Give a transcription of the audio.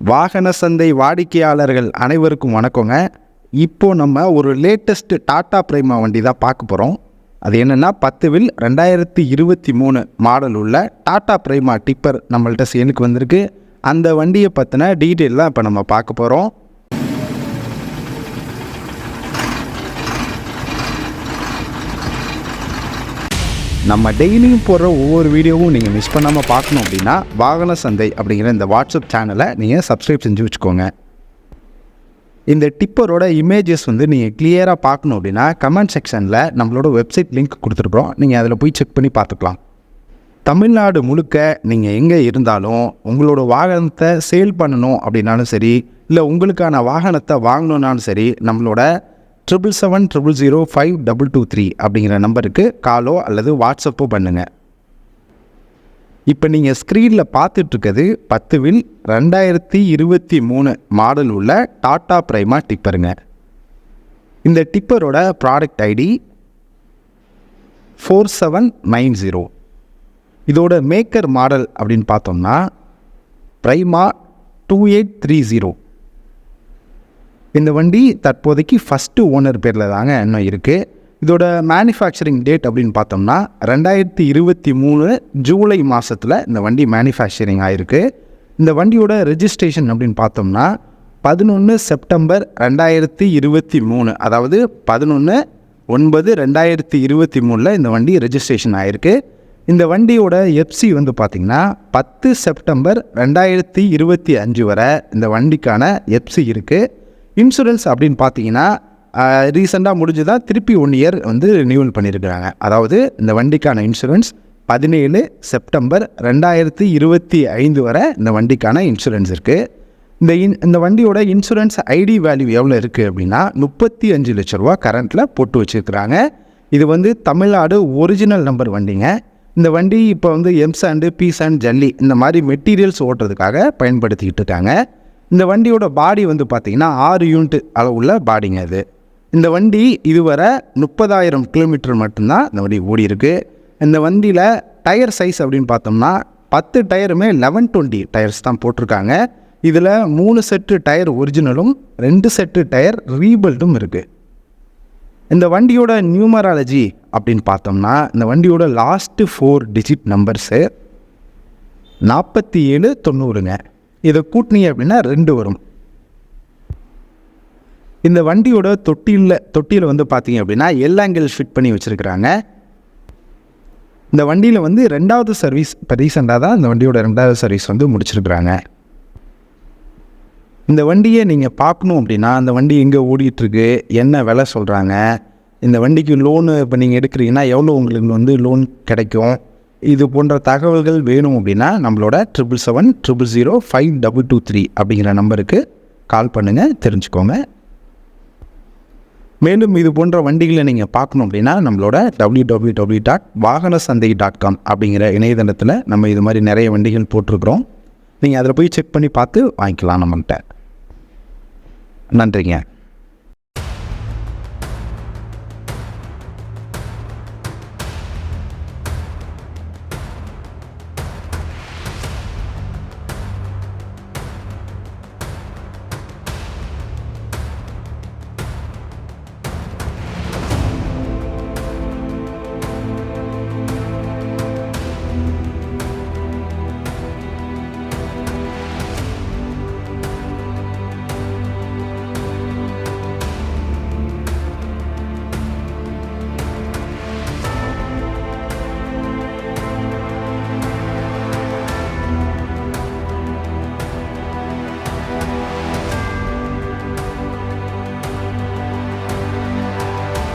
வாகன சந்தை வாடிக்கையாளர்கள் அனைவருக்கும் வணக்கங்க. இப்போது நம்ம ஒரு லேட்டஸ்ட்டு டாட்டா பிரைமா வண்டி தான் பார்க்க போகிறோம் அது என்னென்னா பத்து வில் ரெண்டாயிரத்தி இருபத்தி மூணு மாடல் உள்ள டாட்டா பிரைமா டிப்பர் நம்மள்ட்ட சேலுக்கு வந்திருக்கு. அந்த வண்டியை பற்றின டீட்டெயில் தான் இப்போ நம்ம பார்க்க போகிறோம் நம்ம டெய்லியும் போடுற ஒவ்வொரு வீடியோவும் நீங்கள் மிஸ் பண்ணாமல் பார்க்கணும் அப்படின்னா வாகன சந்தை அப்படிங்கிற இந்த வாட்ஸ்அப் சேனலை நீங்கள் சப்ஸ்கிரைப் செஞ்சு வச்சுக்கோங்க. இந்த டிப்பரோட இமேஜஸ் வந்து நீங்கள் கிளியராக பார்க்கணும் அப்படின்னா கமெண்ட் செக்ஷனில் நம்மளோட வெப்சைட் லிங்க் கொடுத்துருக்குறோம். நீங்கள் அதில் போய் செக் பண்ணி பார்த்துக்கலாம். தமிழ்நாடு முழுக்க நீங்கள் எங்கே இருந்தாலும் உங்களோட வாகனத்தை சேல் பண்ணணும் அப்படின்னாலும் சரி இல்லை உங்களுக்கான வாகனத்தை வாங்கணுன்னாலும் சரி நம்மளோட triple seven triple zero five double two three அப்படிங்கிற நம்பருக்கு காலோ அல்லது வாட்ஸ்அப்போ பண்ணுங்கள் இப்போ நீங்கள் ஸ்க்ரீனில் பார்த்துட்ருக்கிறது பத்து வில் ரெண்டாயிரத்தி இருபத்தி மூணு மாடல் உள்ள டாடா பிரைமா டிப்பருங்க இந்த டிப்பரோட product ID four seven nine zero இதோட மேக்கர் மாடல் அப்படின்னு பார்த்தோம்னா Prima two eight three zero இந்த வண்டி தற்போதைக்கு ஃபஸ்ட்டு ஓனர் பேரில் தாங்க இன்னும் இருக்குது இதோட மேனுஃபேக்சரிங் டேட் அப்படின்னு பார்த்தோம்னா ரெண்டாயிரத்தி இருபத்தி மூணு ஜூலை மாதத்தில் இந்த வண்டி மேனுஃபேக்சரிங் ஆகிருக்கு இந்த வண்டியோட ரெஜிஸ்ட்ரேஷன் அப்படின்னு பார்த்தோம்னா பதினொன்று செப்டம்பர் ரெண்டாயிரத்தி இருபத்தி மூணு அதாவது பதினொன்று ஒன்பது ரெண்டாயிரத்தி இருபத்தி மூணில் இந்த வண்டி ரெஜிஸ்ட்ரேஷன் ஆகிருக்கு இந்த வண்டியோட எஃப்சி வந்து பார்த்திங்கன்னா பத்து செப்டம்பர் ரெண்டாயிரத்தி இருபத்தி அஞ்சு வரை இந்த வண்டிக்கான எஃப்சி இருக்குது இன்சூரன்ஸ் அப்படின்னு பார்த்தீங்கன்னா ரீசெண்டாக முடிஞ்சு தான் திருப்பி ஒன் இயர் வந்து ரினியூவல் பண்ணியிருக்கிறாங்க அதாவது இந்த வண்டிக்கான இன்சூரன்ஸ் பதினேழு செப்டம்பர் ரெண்டாயிரத்தி இருபத்தி ஐந்து வரை இந்த வண்டிக்கான இன்சூரன்ஸ் இருக்குது இந்த இன் இந்த வண்டியோட இன்சூரன்ஸ் ஐடி வேல்யூ எவ்வளோ இருக்குது அப்படின்னா முப்பத்தி அஞ்சு லட்ச ரூபா கரண்ட்டில் போட்டு வச்சுருக்கிறாங்க. இது வந்து தமிழ்நாடு ஒரிஜினல் நம்பர் வண்டிங்க. இந்த வண்டி இப்போ வந்து எம்சாண்டு பீசாண்ட் ஜல்லி இந்த மாதிரி மெட்டீரியல்ஸ் ஓட்டுறதுக்காக பயன்படுத்திக்கிட்டு இருக்காங்க. இந்த வண்டியோட பாடி வந்து பார்த்திங்கன்னா ஆறு யூனிட் அளவுள்ள பாடிங்க அது இந்த வண்டி இதுவரை முப்பதாயிரம் கிலோமீட்டர் மட்டும்தான் இந்த வண்டி ஓடி இருக்கு இந்த வண்டியில் டயர் சைஸ் அப்படின்னு பார்த்தோம்னா பத்து டயருமே லெவன் டுவெண்ட்டி டயர்ஸ் தான் போட்டிருக்காங்க. இதில் மூணு செட்டு டயர் ஒரிஜினலும் ரெண்டு செட்டு டயர் ரீபில்டும் இருக்குது இந்த வண்டியோட நியூமராலஜி அப்படின்னு பார்த்தோம்னா இந்த வண்டியோட லாஸ்ட்டு ஃபோர் டிஜிட் நம்பர்ஸு நாற்பத்தி ஏழு தொண்ணூறுங்க. இதை கூட்டினீங்க அப்படின்னா ரெண்டு வரும். இந்த வண்டியோட தொட்டியில் தொட்டியில் வந்து பார்த்தீங்க அப்படின்னா எல் ஆங்கிள் ஃபிட் பண்ணி வச்சுருக்கிறாங்க. இந்த வண்டியில் வந்து ரெண்டாவது சர்வீஸ் இப்போ ரீசெண்டாக தான் இந்த வண்டியோட ரெண்டாவது சர்வீஸ் வந்து முடிச்சிருக்கிறாங்க. இந்த வண்டியை நீங்கள் பார்க்கணும் அப்படின்னா அந்த வண்டி எங்கே ஓடிட்டுருக்கு என்ன விலை சொல்கிறாங்க இந்த வண்டிக்கு லோனு இப்போ நீங்கள் எடுக்கிறீங்கன்னா எவ்வளோ உங்களுக்கு வந்து லோன் கிடைக்கும்? இது போன்ற தகவல்கள் வேணும் அப்படின்னா நம்மளோட triple seven triple zero five double two three அப்படிங்கிற நம்பருக்கு கால் பண்ணுங்கள் தெரிஞ்சுக்கோங்க. மேலும் இது போன்ற வண்டிகளை நீங்கள் பார்க்கணும் அப்படின்னா நம்மளோட டபிள்யூ டபிள்யூ டபிள்யூ டாட் வாகன சந்தை டாட் காம் அப்படிங்கிற இணையதளத்தில் நம்ம இது மாதிரி நிறைய வண்டிகள் போட்டிருக்கிறோம். நீங்கள் அதில் போய் செக் பண்ணி பார்த்து வாங்கிக்கலாம் நம்மகிட்ட நன்றிங்க.